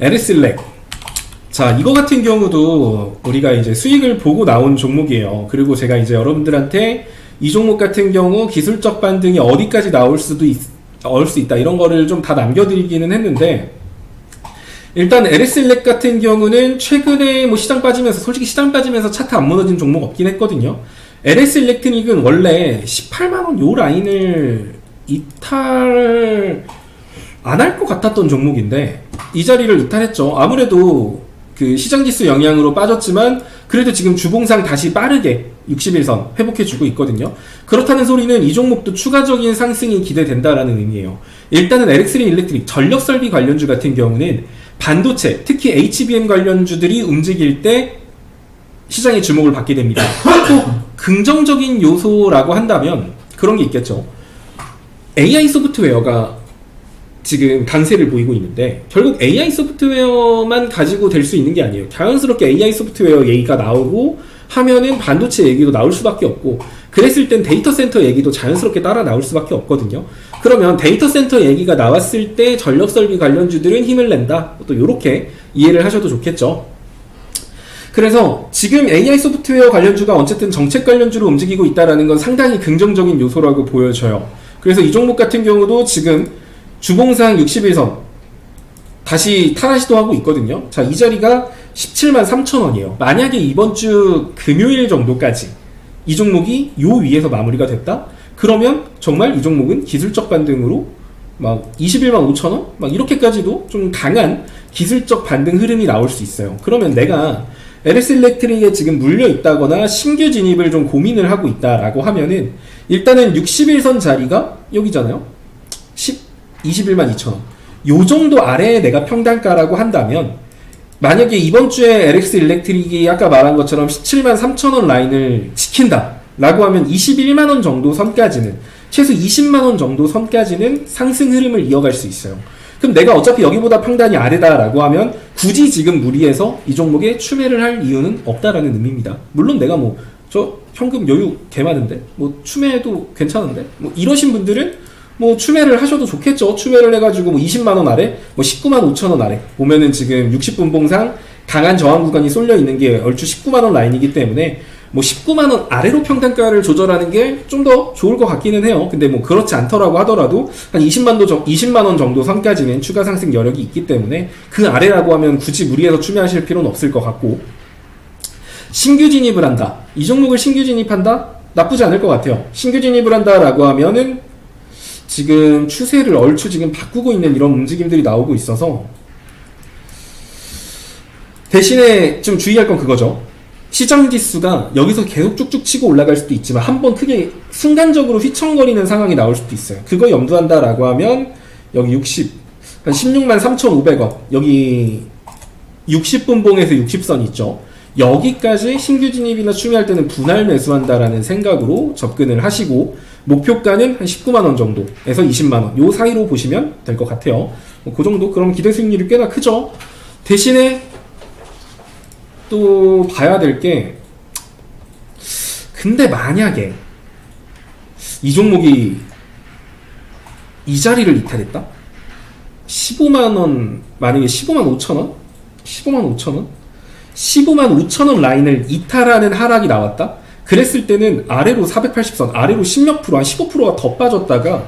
에르슬렉. 자, 이거 같은 경우도 우리가 이제 수익을 보고 나온 종목이에요. 그리고 제가 이제 여러분들한테 이 종목 같은 경우 기술적 반등이 어디까지 나올 수도 있, 나올 수 있다. 이런 거를 좀 다 남겨드리기는 했는데, 일단 에르슬렉 같은 경우는 최근에 뭐 시장 빠지면서 솔직히 시장 빠지면서 차트 안 무너진 종목 없긴 했거든요. LS 일렉트닉은 원래 18만원 요 라인을 이탈 안 할 것 같았던 종목인데 이 자리를 이탈했죠. 아무래도 그 시장 지수 영향으로 빠졌지만 그래도 지금 주봉상 다시 빠르게 61선 회복해주고 있거든요. 그렇다는 소리는 이 종목도 추가적인 상승이 기대된다라는 의미예요. 일단은 LX3 일렉트릭 전력 설비 관련주 같은 경우는 반도체, 특히 HBM 관련주들이 움직일 때 시장의 주목을 받게 됩니다. 또 긍정적인 요소라고 한다면 그런 게 있겠죠. AI 소프트웨어가 지금 강세를 보이고 있는데 결국 AI 소프트웨어만 가지고 될 수 있는 게 아니에요. 자연스럽게 AI 소프트웨어 얘기가 나오고 하면은 반도체 얘기도 나올 수밖에 없고 그랬을 땐 데이터 센터 얘기도 자연스럽게 따라 나올 수밖에 없거든요. 그러면 데이터 센터 얘기가 나왔을 때 전력 설비 관련주들은 힘을 낸다. 또 이렇게 이해를 하셔도 좋겠죠. 그래서 지금 AI 소프트웨어 관련주가 어쨌든 정책 관련주로 움직이고 있다는 건 상당히 긍정적인 요소라고 보여져요. 그래서 이 종목 같은 경우도 지금 주봉상 61선 다시 탈환 시도하고 있거든요. 자, 이 자리가 17만 3천 원이에요. 만약에 이번 주 금요일 정도까지 이 종목이 요 위에서 마무리가 됐다? 그러면 정말 이 종목은 기술적 반등으로 막 21만 5천 원? 막 이렇게까지도 좀 강한 기술적 반등 흐름이 나올 수 있어요. 그러면 내가 LS 일렉트릭에 지금 물려 있다거나 신규 진입을 좀 고민을 하고 있다라고 하면은 일단은 61선 자리가 여기잖아요. 10, 21만 2천 원. 요 정도 아래에 내가 평단가라고 한다면 만약에 이번 주에 LX 일렉트릭이 아까 말한 것처럼 17만 3천 원 라인을 지킨다 라고 하면 21만 원 정도 선까지는 최소 20만 원 정도 선까지는 상승 흐름을 이어갈 수 있어요. 그럼 내가 어차피 여기보다 평단이 아래다라고 하면 굳이 지금 무리해서 이 종목에 추매를 할 이유는 없다라는 의미입니다. 물론 내가 뭐 저 현금 여유 개 많은데 뭐 추매해도 괜찮은데 뭐 이러신 분들은 뭐 추매를 하셔도 좋겠죠. 추매를 해가지고 뭐 20만 원 아래, 뭐 19만 5천 원 아래 보면은 지금 60분봉상 강한 저항 구간이 쏠려 있는 게 얼추 19만 원 라인이기 때문에 뭐 19만 원 아래로 평단가를 조절하는 게 좀 더 좋을 것 같기는 해요. 근데 뭐 그렇지 않더라고 하더라도 한 20만 도 20만 원 정도 선까지는 추가 상승 여력이 있기 때문에 그 아래라고 하면 굳이 무리해서 추매하실 필요는 없을 것 같고 신규 진입을 한다. 이 종목을 신규 진입한다? 나쁘지 않을 것 같아요. 신규 진입을 한다라고 하면은 지금 추세를 얼추 지금 바꾸고 있는 이런 움직임들이 나오고 있어서 대신에 좀 주의할 건 그거죠. 시장 지수가 여기서 계속 쭉쭉 치고 올라갈 수도 있지만 한 번 크게 순간적으로 휘청거리는 상황이 나올 수도 있어요. 그거 염두한다라고 하면 여기 60, 한 16만 3,500원 여기 60분봉에서 60선 있죠. 여기까지 신규 진입이나 추미할 때는 분할 매수한다라는 생각으로 접근을 하시고 목표가는 한 19만 원 정도에서 20만 원. 요 사이로 보시면 될 것 같아요. 뭐그 정도 그럼 기대 수익률이 꽤나 크죠. 대신에 또 봐야 될 게 근데 만약에 이 종목이 이 자리를 이탈했다? 15만 원 만약에 15만 5천 원? 15만 5천 원? 15만 5천 원 라인을 이탈하는 하락이 나왔다? 그랬을 때는 아래로 480선, 아래로 10몇 프로, 한 15%가 더 빠졌다가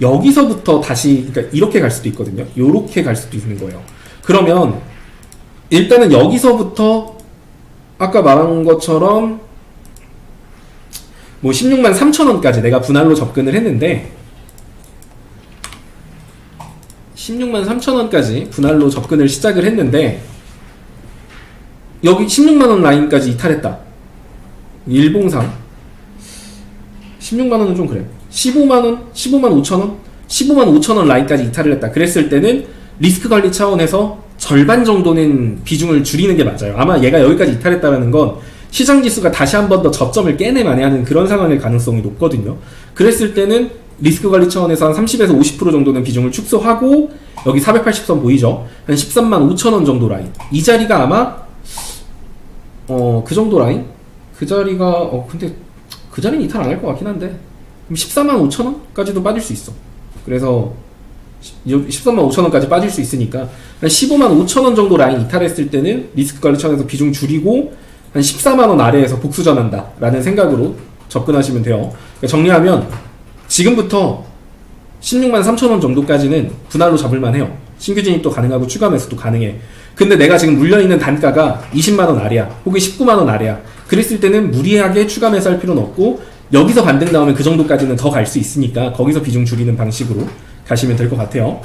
여기서부터 다시, 그러니까 이렇게 갈 수도 있거든요. 요렇게 갈 수도 있는 거예요. 그러면 일단은 여기서부터 아까 말한 것처럼 뭐 16만 3천 원까지 내가 분할로 접근을 했는데 16만 3천 원까지 분할로 접근을 시작을 했는데 여기 16만 원 라인까지 이탈했다. 일봉상 16만 원은 좀 그래. 15만 원, 15만 5천 원, 15만 5천 원 라인까지 이탈을 했다. 그랬을 때는 리스크 관리 차원에서 절반 정도는 비중을 줄이는 게 맞아요. 아마 얘가 여기까지 이탈했다라는 건 시장 지수가 다시 한 번 더 저점을 깨내 만회하는 그런 상황일 가능성이 높거든요. 그랬을 때는 리스크 관리 차원에서 한 30에서 50% 정도는 비중을 축소하고 여기 480선 보이죠? 한 13만 5천 원 정도 라인. 이 자리가 아마 어 그 정도 라인? 그 자리가 어 근데 그 자리는 이탈 안 할 것 같긴 한데 그럼 14만 5천 원까지도 빠질 수 있어. 그래서 13만 5천 원까지 빠질 수 있으니까 한 15만 5천 원 정도 라인 이탈했을 때는 리스크 관리 차원에서 비중 줄이고 한 14만 원 아래에서 복수전한다라는 생각으로 접근하시면 돼요. 그러니까 정리하면 지금부터 16만 3천 원 정도까지는 분할로 잡을 만 해요. 신규 진입도 가능하고 추가 매수도 가능해. 근데 내가 지금 물려있는 단가가 20만 원 아래야. 혹은 19만 원 아래야. 그랬을 때는 무리하게 추가 매수할 필요는 없고 여기서 반등 나오면 그 정도까지는 더 갈 수 있으니까 거기서 비중 줄이는 방식으로 가시면 될 것 같아요.